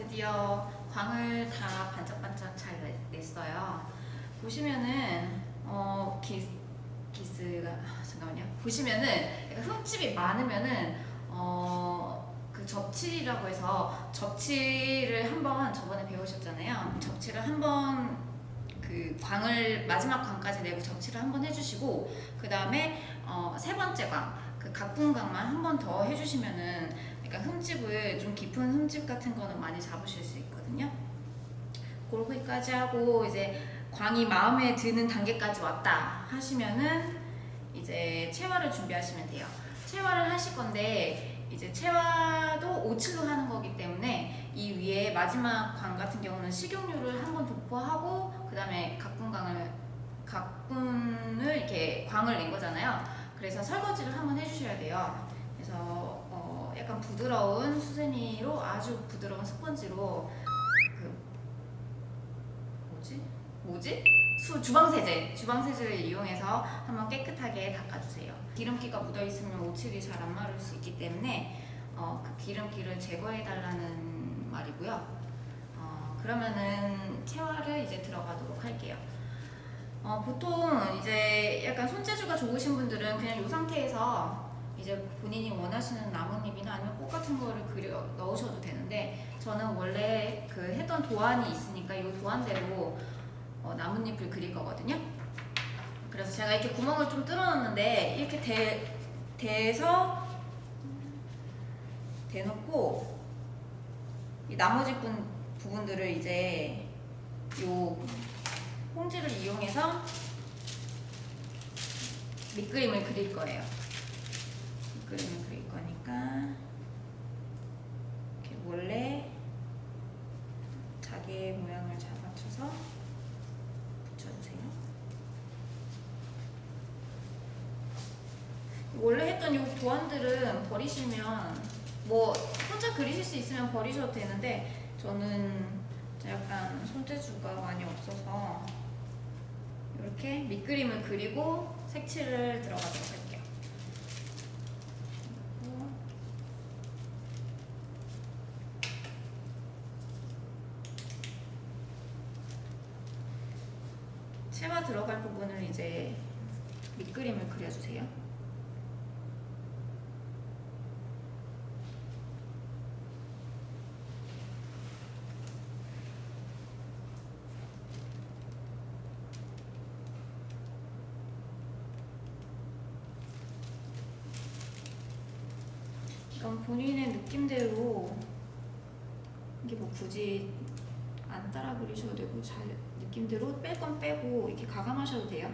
자, 드디어 광을 다 반짝반짝 잘 내- 냈어요. 보시면은 어 기, 기스가 아, 잠깐만요. 보시면은 약간 흠집이 많으면은 어그 접칠이라고 해서 접칠을 한번 저번에 배우셨잖아요. 접칠을 한번 그 광을 마지막 광까지 내고 접칠을 한번 해주시고 그 다음에 어, 세 번째 광, 그 각분광만 한 번 더 해주시면은 약간 흠집을 좀 깊은 흠집 같은 거는 많이 잡으실 수 있거든요. 그렇게까지 하고 이제 광이 마음에 드는 단계까지 왔다 하시면은 이제 체화를 준비하시면 돼요. 체화를 하실 건데 이제 체화도 오칠로 하는 거기 때문에 이 위에 마지막 광 같은 경우는 식용유를 한번 도포하고 그 다음에 각분광을 각분을 이렇게 광을 낸 거잖아요. 그래서 설거지를 한번 해주셔야 돼요. 그래서 어 약간 부드러운 수세미로 아주 부드러운 스펀지로 그 뭐지? 뭐지? 수 주방 세제, 주방 세제를 이용해서 한번 깨끗하게 닦아주세요. 기름기가 묻어 있으면 오칠이 잘 안 마를 수 있기 때문에 어, 그 기름기를 제거해 달라는 말이고요. 어, 그러면은 체화를 이제 들어가도록 할게요. 어, 보통 이제 약간 손재주가 좋으신 분들은 그냥 이 상태에서 이제 본인이 원하시는 나뭇잎이나 아니면 꽃 같은 거를 그려 넣으셔도 되는데 저는 원래 그 했던 도안이 있으니까 이 도안대로 어, 나뭇잎을 그릴 거거든요. 그래서 제가 이렇게 구멍을 좀 뚫어놨는데 이렇게 대, 대서 대놓고 이 나머지 분, 부분들을 이제 요 홍지를 이용해서 밑그림을 그릴 거예요. 밑그림을 그릴 거니까 이렇게 원래 자기의 모양을 잘 맞춰서 붙여주세요. 원래 했던 이 도안들은 버리시면 뭐 혼자 그리실 수 있으면 버리셔도 되는데 저는 약간 손재주가 많이 없어서 이렇게 밑그림을 그리고 색칠을 들어가도록 할게요. 그리고 채화 들어갈 부분을 이제 밑그림을 그려주세요. 이건 본인의 느낌대로 이게 뭐 굳이 안 따라 그리셔도 되고 잘 느낌대로 뺄 건 빼고 이렇게 가감하셔도 돼요.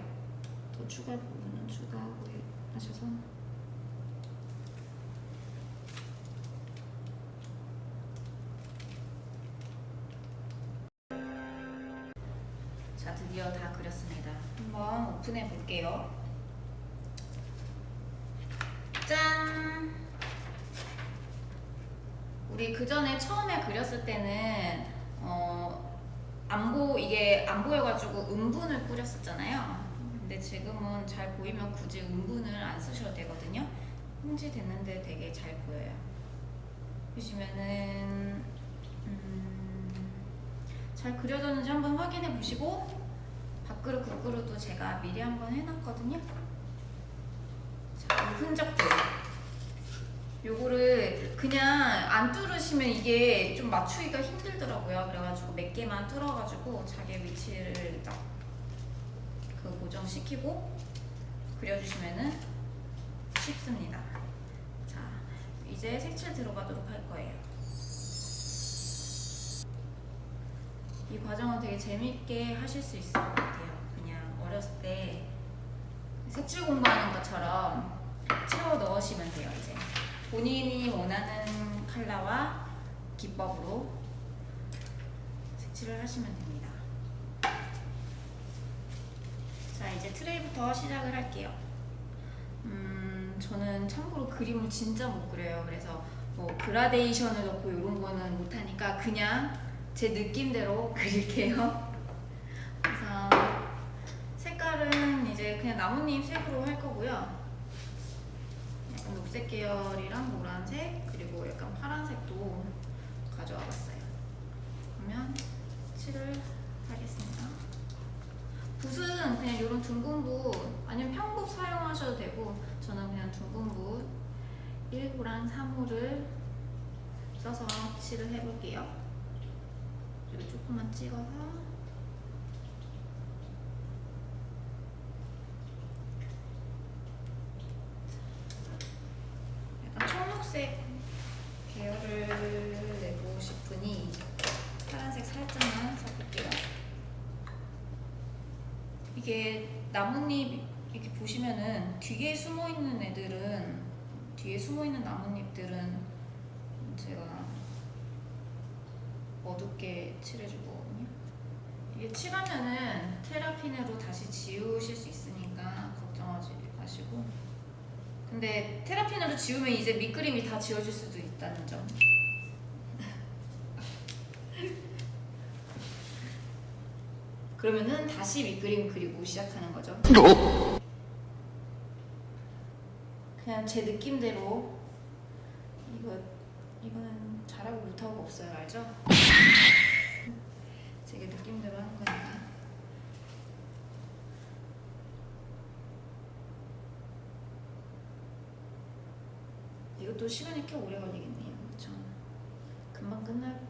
더 추가할 부분은 추가하고 해- 하셔서 자 드디어 다 그렸습니다. 한번 오픈해 볼게요. 짠! 우리 그 전에 처음에 그렸을 때는 어, 안 보, 이게 안 보여가지고 음분을 뿌렸었잖아요. 근데 지금은 잘 보이면 굳이 음분을 안 쓰셔도 되거든요. 홍지 됐는데 되게 잘 보여요. 보시면은 음, 잘 그려졌는지 한번 확인해 보시고 밥그릇 국그릇도 제가 미리 한번 해놨거든요. 자, 이 흔적들. 요거를 그냥 안 뚫으시면 이게 좀 맞추기가 힘들더라고요. 그래가지고 몇 개만 뚫어가지고 자기 위치를 딱 그 고정시키고 그려주시면은 쉽습니다. 자, 이제 색칠 들어가도록 할 거예요. 이 과정은 되게 재밌게 하실 수 있을 것 같아요. 그냥 어렸을 때 색칠 공부하는 것처럼 채워 넣으시면 돼요, 이제. 본인이 원하는 컬러와 기법으로 색칠을 하시면 됩니다. 자, 이제 트레이부터 시작을 할게요. 음, 저는 참고로 그림을 진짜 못 그려요. 그래서 뭐 그라데이션을 넣고 이런 거는 못하니까 그냥 제 느낌대로 그릴게요. 그래서 색깔은 이제 그냥 나뭇잎 색으로 할 거고요. 녹색 계열이랑 노란색 그리고 약간 파란색도 가져와 봤어요. 그러면 칠을 하겠습니다. 붓은 그냥 이런 둥근 붓 아니면 평붓 사용하셔도 되고 저는 그냥 둥근 붓 1호랑 3호를 써서 칠을 해볼게요. 그리고 조금만 찍어서 청록색 계열을 내고 싶으니 파란색 살짝만 써볼게요. 이게 나뭇잎 이렇게 보시면은 뒤에 숨어 있는 애들은 뒤에 숨어 있는 나뭇잎들은 제가 어둡게 칠해줄 거거든요. 이게 칠하면은 테라핀으로 다시 지우실 수 있으니까 걱정하지 마시고. 근데 테라핀으로 지우면 이제 밑그림이 다 지워질 수도 있다는 점. 그러면은 다시 밑그림 그리고 시작하는 거죠. 그냥 제 느낌대로 이거 이거는 잘하고 못하고 없어요, 알죠? 제 느낌대로 하는 거니까. 이것도 시간이 꽤 오래 걸리겠네요, 그렇죠? 금방 끝날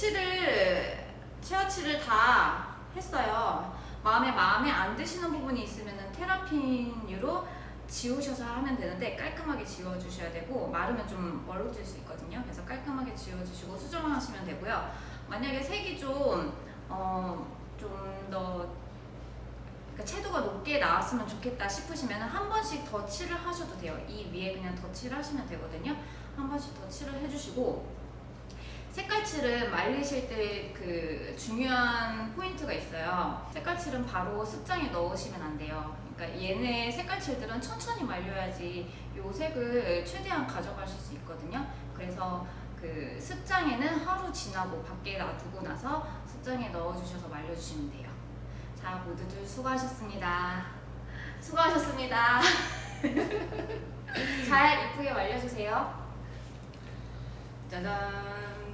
이제 칠을 체어 칠을 다 했어요. 마음에 마음에 안 드시는 부분이 있으면은 테라핀으로 지우셔서 하면 되는데 깔끔하게 지워 주셔야 되고 마르면 좀 멀어질 수 있거든요. 그래서 깔끔하게 지워 주시고 수정하시면 되고요. 만약에 색이 좀 어, 좀더 그러니까 채도가 높게 나왔으면 좋겠다 싶으시면 한 번씩 더 칠을 하셔도 돼요. 이 위에 그냥 더 칠하시면 되거든요. 한 번씩 더 칠을 해주시고 색깔칠은 말리실 때 그 중요한 포인트가 있어요. 색깔칠은 바로 습장에 넣으시면 안 돼요. 그러니까 얘네 색깔칠들은 천천히 말려야지 요 색을 최대한 가져가실 수 있거든요. 그래서 그 습장에는 하루 지나고 밖에 놔두고 나서 습장에 넣어주셔서 말려주시면 돼요. 자, 모두들 수고하셨습니다. 수고하셨습니다. 잘 이쁘게 말려주세요. 짜잔.